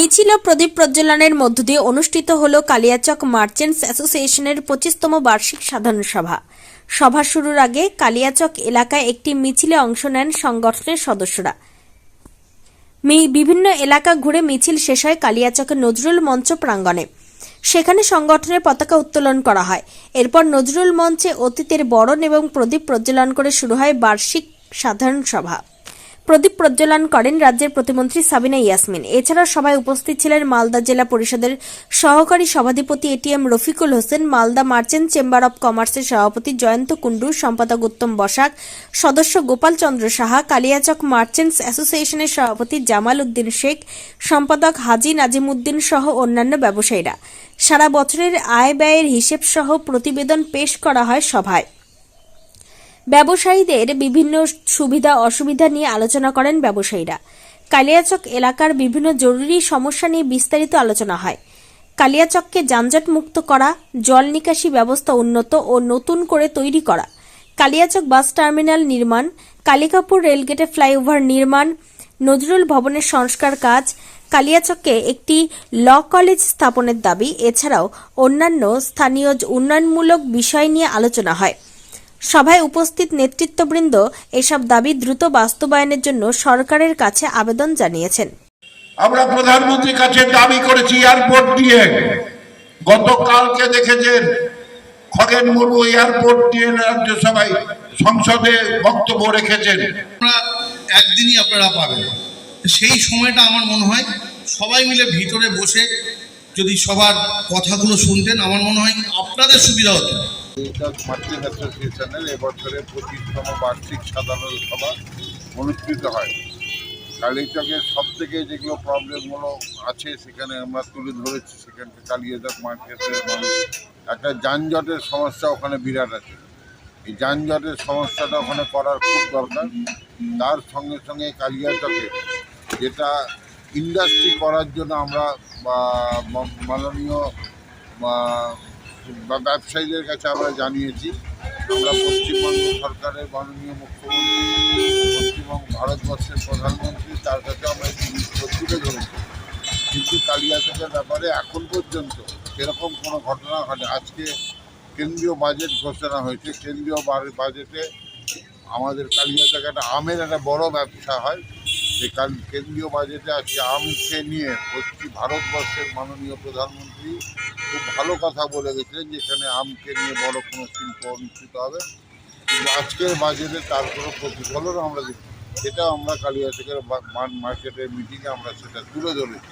মিছিল ও প্রদীপ প্রজ্বলনের মধ্য দিয়ে অনুষ্ঠিত হল কালিয়াচক মার্চেন্টস অ্যাসোসিয়েশনের পঁচিশতম বার্ষিক সাধারণ সভা। সভা শুরুর আগে কালিয়াচক এলাকায় একটি মিছিলে অংশ নেন সংগঠনের সদস্যরা। বিভিন্ন এলাকা ঘুরে মিছিল শেষ হয় কালিয়াচকের নজরুল মঞ্চ প্রাঙ্গণে। সেখানে সংগঠনের পতাকা উত্তোলন করা হয়। এরপর নজরুল মঞ্চে অতীতের বরণ এবং প্রদীপ প্রজ্বলন করে শুরু হয় বার্ষিক সাধারণ সভা। প্রদীপ প্রজ্বলন করেন রাজ্যের প্রতিমন্ত্রী সাবিনা ইয়াসমিন। এছাড়াও সভায় উপস্থিত ছিলেন মালদা জেলা পরিষদের সহকারী সভাধিপতি ATM Rafiqul Hossain, Malda merchant chamber of কমার্সের সভাপতি জয়ন্ত কুণ্ডু, সম্পাদক উত্তম বসাক, সদস্য গোপাল চন্দ্র সাহা, কালিয়াচক মার্চেন্টস অ্যাসোসিয়েশনের সভাপতি জামাল উদ্দিন শেখ, সম্পাদক হাজি নাজিমুদ্দিন সহ অন্যান্য ব্যবসায়ীরা। সারা বছরের আয় ব্যয়ের হিসেব সহ প্রতিবেদন পেশ করা হয় সভায়। ব্যবসায়ীদের বিভিন্ন সুবিধা অসুবিধা নিয়ে আলোচনা করেন ব্যবসায়ীরা। কালিয়াচক এলাকার বিভিন্ন জরুরি সমস্যা নিয়ে বিস্তারিত আলোচনা হয়। কালিয়াচককে যানজট মুক্ত করা, জল নিকাশি ব্যবস্থা উন্নত ও নতুন করে তৈরি করা, কালিয়াচক বাস টার্মিনাল নির্মাণ, কালিকাপুর রেলগেটে ফ্লাইওভার নির্মাণ, নজরুল ভবনের সংস্কার কাজ কালিয়াচকে একটি ল কলেজ স্থাপনের দাবি, এছাড়াও অন্যান্য স্থানীয় উন্নয়নমূলক বিষয় নিয়ে আলোচনা হয়। সভায় উপস্থিত নেতৃত্ববৃন্দ এসব দাবি দ্রুত বাস্তবায়নের জন্য সরকারের কাছে আবেদন জানিয়েছেন। আমরা প্রধানমন্ত্রীর কাছে দাবি করেছি এয়ারপোর্ট নিয়ে গতকালকে দেখেছেন খগেন মুর্মু এয়ারপোর্ট দিয়ে রাজ্যসভায় সংসদে বক্তব্য রেখেছেন। আপনারা একদিনই আপনারা পাবেন। সেই সময়টা আমার মনে হয় সবাই মিলে ভিতরে বসে যদি সবার কথাগুলো শুনতেন আমার মনে হয় আপনাদের সুবিধা হতো। কালিচক মার্চেন্ট অ্যাসোসিয়েশনের এবছরের পঁচিশতম বার্ষিক সাধারণ সভা অনুষ্ঠিত হয়। কালীচকের সব থেকে যেগুলো প্রবলেমগুলো আছে, সেখানে আমরা তুলে ধরেছি। সেখানকে কালিয়াচক মার্কেটের মানুষ একটা যানজটের সমস্যা ওখানে বিরাট আছে। এই যানজটের সমস্যাটা ওখানে করার খুব দরকার। তার সঙ্গে সঙ্গে কালিয়াচকে যেটা ইন্ডাস্ট্রি করার জন্য আমরা মাননীয় বা- ব্যবসায়ীদের কাছে আমরা জানিয়েছি। আমরা পশ্চিমবঙ্গ সরকারের মাননীয় মুখ্যমন্ত্রী, পশ্চিমবঙ্গ ভারতবর্ষের প্রধানমন্ত্রী, তার কাছে আমরা এই তুলে ধরেছি কিন্তু কালিয়াচকের ব্যাপারে এখন পর্যন্ত সেরকম কোনো ঘটনা ঘটে আজকে কেন্দ্রীয় বাজেট ঘোষণা হয়েছে। কেন্দ্রীয় বাজেটে আমাদের কালিয়াচক একটা আমের একটা বড় ব্যবসা হয়। কাল কেন্দ্রীয় বাজেটে আজকে আমকে নিয়ে পশ্চিম ভারতবর্ষের মাননীয় প্রধানমন্ত্রী খুব ভালো কথা বলে গেছিলেন যেখানে আমকে নিয়ে বড় কোনো শিল্প অনুষ্ঠিত হবে। কিন্তু আজকের বাজেটে তার কোনো প্রতিফলন আমরা দেখি সেটা আমরা কালিয়া থেকে মার্কেটের মিটিংয়ে আমরা সেটা তুলে ধরেছি।